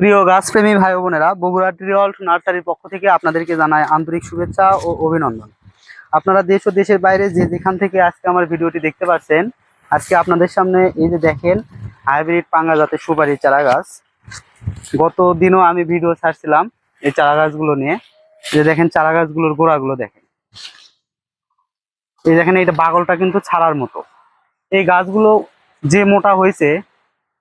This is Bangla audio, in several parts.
প্রিয় গাছপ্রেমী ভাই বোনেরা, বগুড়া ট্রিঅল্ট নার্সারির পক্ষ থেকে আপনাদেরকে জানায় আন্তরিক শুভেচ্ছা ও অভিনন্দন। আপনারা দেশ ও দেশের বাইরে যে যেখান থেকে আজকে আমার ভিডিওটি দেখতে পাচ্ছেন, আজকে আপনাদের সামনে এই যে দেখেন, হাইব্রিড পাঙ্গা জাতের সুপারি চারা গাছ গত দিনও আমি ভিডিও ছাড়ছিলাম এই চারা গাছগুলো নিয়ে। যে দেখেন চারা গাছগুলোর গোড়াগুলো দেখেন। এই দেখেন এটা বাগলটা কিন্তু ছাড়ার মতো। এই গাছগুলো যে মোটা হয়েছে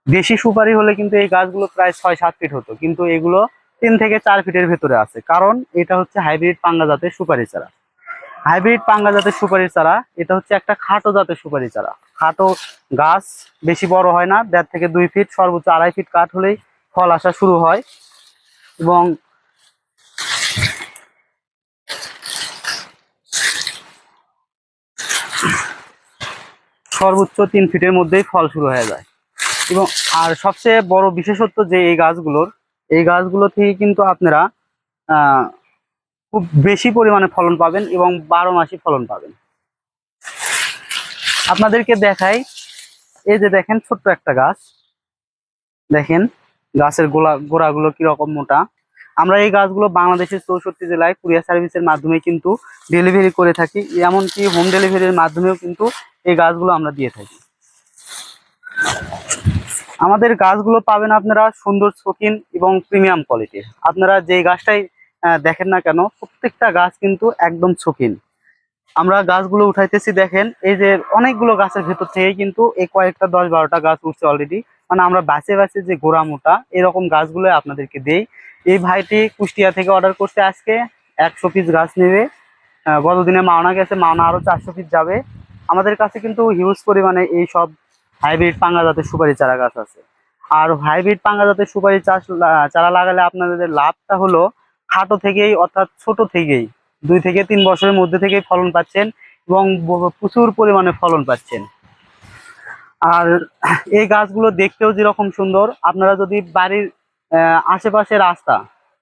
দেশি সুপারি হলে কিন্তু এই গাছগুলো প্রায় ছয়, সাত ফিট হতো। কিন্তু এগুলো তিন থেকে চার ফিটের ভেতরে আছে। কারণ এটা হচ্ছে হাইব্রিড পাঙ্গা জাতের সুপারি চারা। হাইব্রিড পাঙ্গা জাতের সুপারি চারা, এটা হচ্ছে একটা খাটো জাতের সুপারি চারা। খাটো গাছ বেশি বড় হয় না, দেড় থেকে দুই ফিট সর্বোচ্চ আড়াই ফিট কাঠ হলেই ফল আসা শুরু হয়। এবং সর্বোচ্চ তিন ফিটের মধ্যেই ফল শুরু হয়ে যায়। এবং আর সবচেয়ে বড় বিশেষত্ব যে এই গাছগুলোর, এই গাছগুলো থেকে কিন্তু আপনারা খুব বেশি পরিমাণে ফলন পাবেন এবং বারো মাসই ফলন পাবেন। আপনাদেরকে দেখাই, এই যে দেখেন ছোট্ট একটা গাছ। দেখেন গাছের গোলা, গোড়াগুলো কীরকম মোটা। আমরা এই গাছগুলো বাংলাদেশের চৌষট্টি জেলায় কুরিয়ার সার্ভিসের মাধ্যমে কিন্তু ডেলিভারি করে থাকি, এমনকি হোম ডেলিভারির মাধ্যমেও কিন্তু এই গাছগুলো আমরা দিয়ে থাকি। আমাদের গাছগুলো পাবেন আপনারা সুন্দর, শৌখিন এবং প্রিমিয়াম কোয়ালিটির আপনারা যে গাছটাই দেখেন না কেন, প্রত্যেকটা গাছ কিন্তু একদম শৌখিন। আমরা গাছগুলো উঠাইতেছি, দেখেন, এই যে অনেকগুলো গাছের ভেতর থেকে কিন্তু এই কয়েকটা দশ বারোটা গাছ উঠছে অলরেডি মানে আমরা বাঁচে বাঁচে যে গোড়া মোটা, এরকম গাছগুলো আপনাদেরকে দেই। এই ভাইটি কুষ্টিয়া থেকে অর্ডার করছে আজকে, একশো পিস গাছ নেবে। গতদিনে মাওনা গেছে, মাওনা আরও চারশো পিস যাবে। আমাদের কাছে কিন্তু হিউজ পরিমাণে এই সব হাইব্রিড পাঙ্গা জাতের সুপারি চারা গাছ আছে। আর হাইব্রিড পাঙ্গা জাতের সুপারি চাষ চারা লাগালে আপনাদের লাভটা হলো খাটো থেকেই অর্থাৎ ছোট থেকেই, দুই থেকে তিন বছরের মধ্যে থেকেই ফলন পাচ্ছেন এবং প্রচুর পরিমাণে ফলন পাচ্ছেন। আর এই গাছগুলো দেখতেও যেরকম সুন্দর, আপনারা যদি বাড়ির আশেপাশে রাস্তা,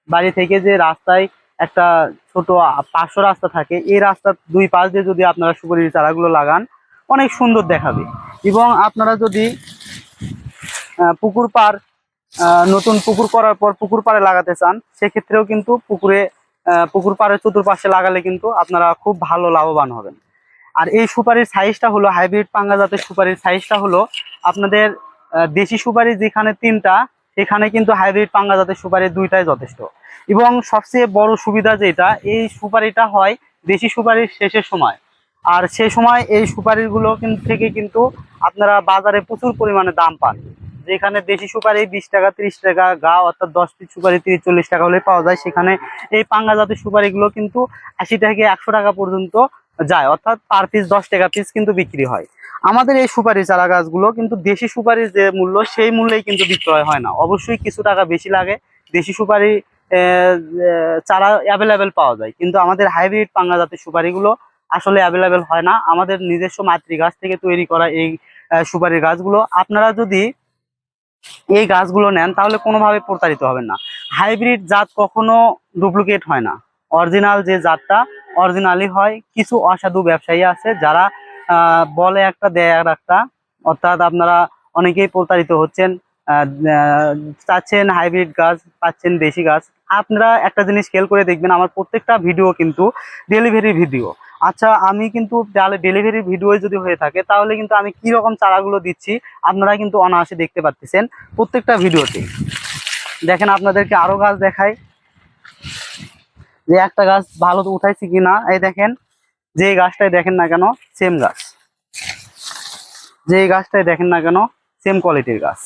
বাড়ি থেকে যে রাস্তায় একটা ছোট পাঁচশো রাস্তা থাকে, এই রাস্তার দুই পাশ দিয়ে যদি আপনারা সুপারির চারাগুলো লাগান, অনেক সুন্দর দেখাবে। এবং আপনারা যদি পুকুর আহ, নতুন পুকুর করার পর পুকুর পাড়ে লাগাতে চান সেক্ষেত্রেও কিন্তু পুকুরে পুকুর পাড়ের চতুর্পাশে লাগালে কিন্তু আপনারা খুব ভালো লাভবান হবেন। আর এই সুপারির সাইজটা হলো হাইব্রিড পাঙ্গা জাতের সুপারির সাইজটা হলো আপনাদের দেশি সুপারি যেখানে তিনটা সেখানে কিন্তু হাইব্রিড পাঙ্গা জাতের সুপারি দুইটাই যথেষ্ট। এবং সবচেয়ে বড় সুবিধা যেটা এই সুপারিটা হয় দেশি সুপারির শেষের সময়। আর সেই সময় এই সুপারিগুলো থেকে কিন্তু আপনারা বাজারে প্রচুর পরিমাণে দাম পান। যেখানে দেশি সুপারি বিশ টাকা, ত্রিশ টাকা, গা অর্থাৎ দশ পিস সুপারি তিরিশ, চল্লিশ টাকা হলে পাওয়া যায়। সেখানে এই পাঙ্গা জাতের সুপারিগুলো কিন্তু আশি থেকে একশো টাকা পর্যন্ত যায়। অর্থাৎ পার পিস দশ টাকা পিস কিন্তু বিক্রি হয়। আমাদের এই সুপারি চারা গাছগুলো কিন্তু দেশি সুপারির যে মূল্য, সেই মূল্যেই কিন্তু বিক্রয় হয় না। অবশ্যই কিছু টাকা বেশি লাগে। দেশি সুপারি চারা অ্যাভেলেবেল পাওয়া যায়। কিন্তু আমাদের হাইব্রিড পাঙ্গা জাতের সুপারিগুলো আসলে অ্যাভেলেবেল হয় না। আমাদের নিজস্ব মাতৃ গাছ থেকে তৈরি করা এই সুপারির গাছগুলো। আপনারা যদি এই গাছগুলো নেন, তাহলে কোনোভাবে প্রতারিত হবেন না। হাইব্রিড জাত কখনো ডুপ্লিকেট হয় না। অরিজিনাল যে জাতটা অরিজিনালি হয়। কিছু অসাধু ব্যবসায়ী আছে যারা বলে একটা, দেয় আর একটা। অর্থাৎ আপনারা অনেকেই প্রতারিত হচ্ছেন। চাচ্ছেন হাইব্রিড গাছ, পাচ্ছেন দেশি গাছ। আপনারা একটা জিনিস খেয়াল করে দেখবেন, আমার প্রত্যেকটা ভিডিও কিন্তু ডেলিভারি ভিডিও আচ্ছা আমি কিন্তু তাহলে ডেলিভারি ভিডিও যদি হয়ে থাকে, তাহলে কিন্তু আমি কি রকম চারাগুলো দিচ্ছি, আপনারা কিন্তু অনায়াসে দেখতে পাচ্ছেন প্রত্যেকটা ভিডিওতে দেখেন আপনাদেরকে আরও গাছ দেখাই। যে একটা গাছ ভালো তো উঠাইছি কিনা, এই দেখেন, যে গাছটাই দেখেন না কেন সেম গাছ। যে গাছটাই দেখেন না কেন সেম কোয়ালিটির গাছ।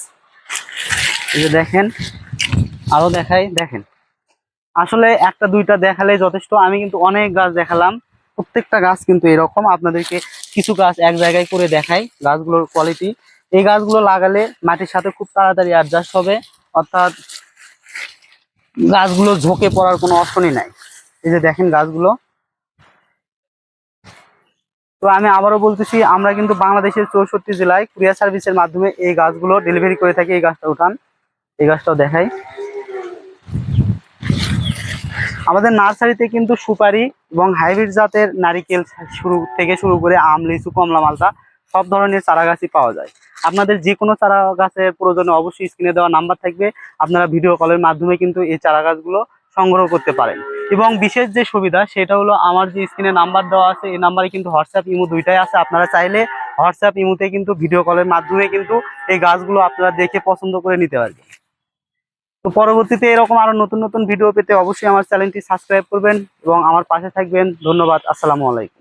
এই যে দেখেন, আরও দেখাই, দেখেন। আসলে একটা, দুইটা দেখালে যথেষ্ট। আমি কিন্তু অনেক গাছ দেখালাম, প্রত্যেকটা গাছ কিন্তু এরকম। আপনাদেরকে কিছু গাছ এক জায়গায় করে দেখাই, গাছগুলোর কোয়ালিটি এই গাছগুলো লাগালে মাটির সাথে খুব তাড়াতাড়ি অ্যাডজাস্ট হবে, অর্থাৎ গাছগুলো ঝোঁকে পড়ার কোনো অপশনই নাই। এই যে দেখেন গাছগুলো। তো আমি আবারও বলতেছি, আমরা কিন্তু বাংলাদেশের চৌষট্টি জেলায় কুরিয়ার সার্ভিসের মাধ্যমে এই গাছগুলো ডেলিভারি করে থাকি, এই গাছটা উঠান। এই গাছটাও দেখাই। আমাদের নার্সারিতে কিন্তু সুপারি এবং হাইব্রিড জাতের নারিকেল শুরু থেকে শুরু করে আম, লিচু, কমলা মালটা সব ধরনের চারা গাছই পাওয়া যায়। আপনাদের যে কোনো চারা গাছের প্রয়োজনে অবশ্যই স্ক্রিনে দেওয়া নাম্বার থাকবে। আপনারা ভিডিও কলের মাধ্যমে কিন্তু এই চারা গাছগুলো সংগ্রহ করতে পারেন। এবং বিশেষ যে সুবিধা, সেটা হলো আমার যে স্ক্রিনে নাম্বার দেওয়া আছে, এই নাম্বারে কিন্তু হোয়াটসঅ্যাপ ইমো দুইটাই আছে। আপনারা চাইলে হোয়াটসঅ্যাপ ইমোতে কিন্তু ভিডিও কলের মাধ্যমে কিন্তু এই গাছগুলো আপনারা দেখে পছন্দ করে নিতে পারবেন। তো পরবর্তীতে এরকম আরও নতুন নতুন ভিডিও পেতে অবশ্যই আমার চ্যানেলটি সাবস্ক্রাইব করবেন এবং আমার পাশে থাকবেন। ধন্যবাদ। আসসালামু আলাইকুম।